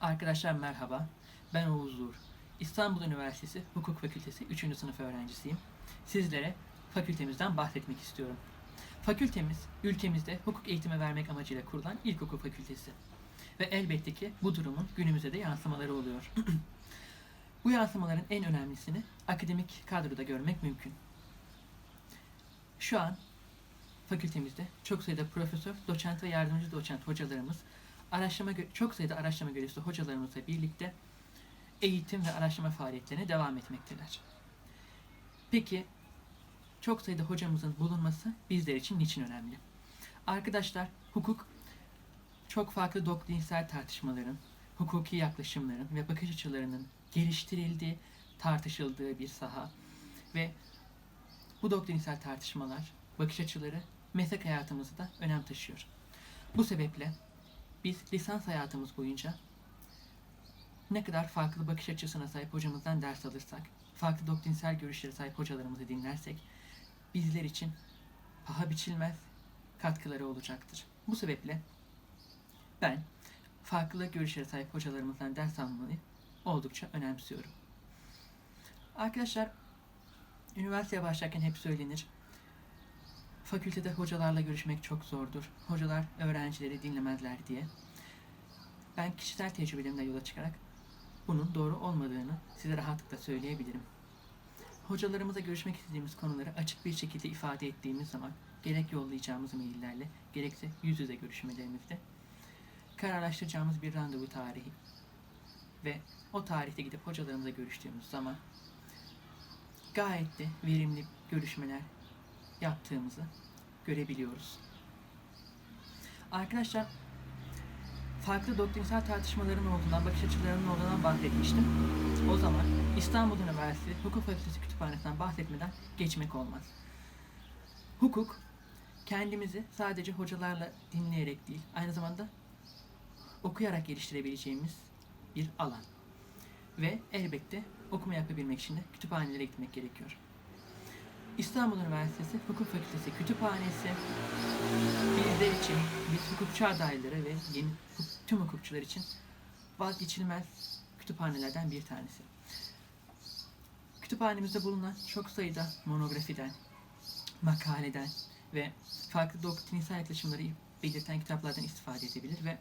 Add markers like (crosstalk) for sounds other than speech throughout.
Arkadaşlar merhaba. Ben Oğuz Uğur. İstanbul Üniversitesi Hukuk Fakültesi 3. sınıf öğrencisiyim. Sizlere fakültemizden bahsetmek istiyorum. Fakültemiz ülkemizde hukuk eğitimi vermek amacıyla kurulan ilk hukuk fakültesi. Ve elbette ki bu durumun günümüzde de yansımaları oluyor. (clears throat) bu yansımaların en önemlisini akademik kadroda görmek mümkün. Şu an fakültemizde çok sayıda profesör, doçent ve yardımcı doçent hocalarımız araştırma çok sayıda araştırma görevlisi hocalarımızla birlikte eğitim ve araştırma faaliyetlerine devam etmekteler. Peki çok sayıda hocamızın bulunması bizler için niçin önemli? Arkadaşlar hukuk çok farklı doktrinsel tartışmaların, hukuki yaklaşımların ve bakış açılarının geliştirildiği, tartışıldığı bir saha ve bu doktrinsel tartışmalar, bakış açıları meslek hayatımızda önem taşıyor. Bu sebeple biz lisans hayatımız boyunca ne kadar farklı bakış açısına sahip hocamızdan ders alırsak, farklı doktrinsel görüşlere sahip hocalarımızı dinlersek bizler için paha biçilmez katkıları olacaktır. Bu sebeple ben farklı görüşlere sahip hocalarımızdan ders almayı oldukça önemsiyorum. Arkadaşlar üniversiteye başlarken hep söylenir. Fakültede hocalarla görüşmek çok zordur. Hocalar öğrencileri dinlemezler diye. Ben kişisel tecrübelerimden yola çıkarak bunun doğru olmadığını size rahatlıkla söyleyebilirim. Hocalarımıza görüşmek istediğimiz konuları açık bir şekilde ifade ettiğimiz zaman gerek yollayacağımız maillerle gerekse yüz yüze görüşmelerimizde kararlaştıracağımız bir randevu tarihi ve o tarihte gidip hocalarımızla görüştüğümüz zaman gayet de verimli görüşmeler yaptığımızı görebiliyoruz. Arkadaşlar farklı doktrinsel tartışmaların olduğundan, bakış açılarının olduğundan bahsetmiştim. O zaman İstanbul Üniversitesi Hukuk Fakültesi Kütüphanesi'nden bahsetmeden geçmek olmaz. Hukuk kendimizi sadece hocalarla dinleyerek değil, aynı zamanda okuyarak geliştirebileceğimiz bir alan. Ve elbette okuma yapabilmek için de kütüphanelere gitmek gerekiyor. İstanbul Üniversitesi Hukuk Fakültesi Kütüphanesi bizler için, biz hukukçu adayları ve yeni tüm hukukçular için vazgeçilmez kütüphanelerden bir tanesi. Kütüphanemizde bulunan çok sayıda monografiden, makaleden ve farklı doktrinsel yaklaşımları belirten kitaplardan istifade edebilir ve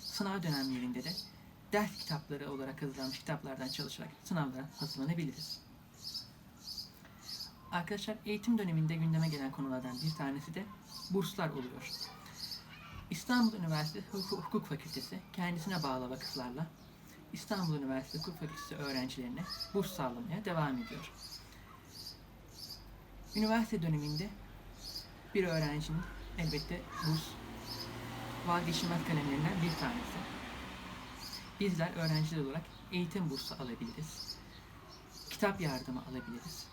sınav dönemlerinde de ders kitapları olarak hazırlanmış kitaplardan çalışarak sınavlara hazırlanabiliriz. Arkadaşlar eğitim döneminde gündeme gelen konulardan bir tanesi de burslar oluyor. İstanbul Üniversitesi Hukuk, Fakültesi kendisine bağlı vakıflarla İstanbul Üniversitesi Hukuk Fakültesi öğrencilerine burs sağlamaya devam ediyor. Üniversite döneminde bir öğrencinin elbette burs vazgeçilmez kalemlerinden bir tanesi. Bizler öğrenciler olarak eğitim bursu alabiliriz. Kitap yardımı alabiliriz.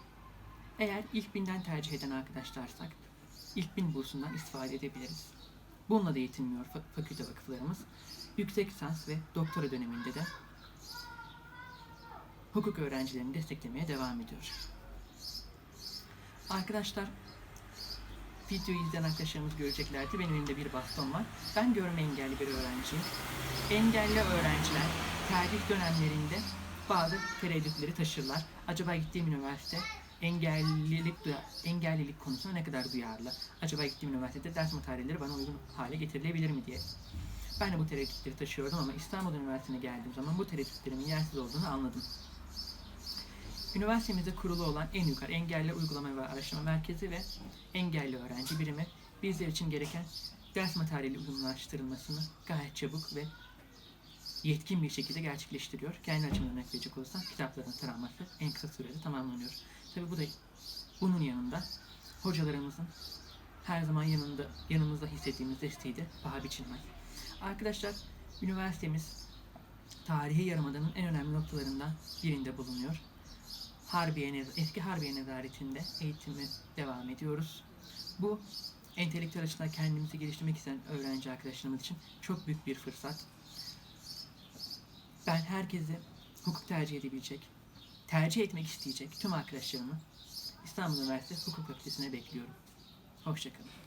Eğer ilk binden tercih eden arkadaşlarsak ilk bin bursundan istifade edebiliriz. Bununla da yetinmiyor fa- fakülte vakıflarımız. Yüksek lisans ve doktora döneminde de hukuk öğrencilerini desteklemeye devam ediyor. Arkadaşlar videoyu izleyen arkadaşlarımız göreceklerdi. Benim elimde bir baston var. Ben görme engelli bir öğrenciyim. Engelli öğrenciler tercih dönemlerinde bazı tereddütleri taşırlar. Acaba gittiğim üniversite engellilik engellilik konusunda ne kadar duyarlı? Acaba gittiğim üniversitede ders materyalleri bana uygun hale getirilebilir mi diye. Ben de bu tereddütleri taşıyordum ama İstanbul Üniversitesi'ne geldiğim zaman bu tereddütlerimin yersiz olduğunu anladım. Üniversitemizde kurulu olan en yukarı engelli uygulama ve araştırma merkezi ve engelli öğrenci birimi bizler için gereken ders materyali uygunlaştırılmasını gayet çabuk ve yetkin bir şekilde gerçekleştiriyor. Kendi açımdan örnek verecek olursam kitapların taranması en kısa sürede tamamlanıyor. Tabi bu da bunun yanında hocalarımızın her zaman yanında yanımızda hissettiğimiz desteği de paha biçilmez. Arkadaşlar üniversitemiz tarihi yarımadanın en önemli noktalarından birinde bulunuyor. Harbiye eski Harbiye Nezaretinde eğitimi devam ediyoruz. Bu entelektüel açıdan kendimizi geliştirmek isteyen öğrenci arkadaşlarımız için çok büyük bir fırsat. Ben herkese hukuk tercih edebilecek, tercih etmek isteyecek tüm arkadaşlarımı İstanbul Üniversitesi Hukuk Fakültesine bekliyorum. Hoşçakalın.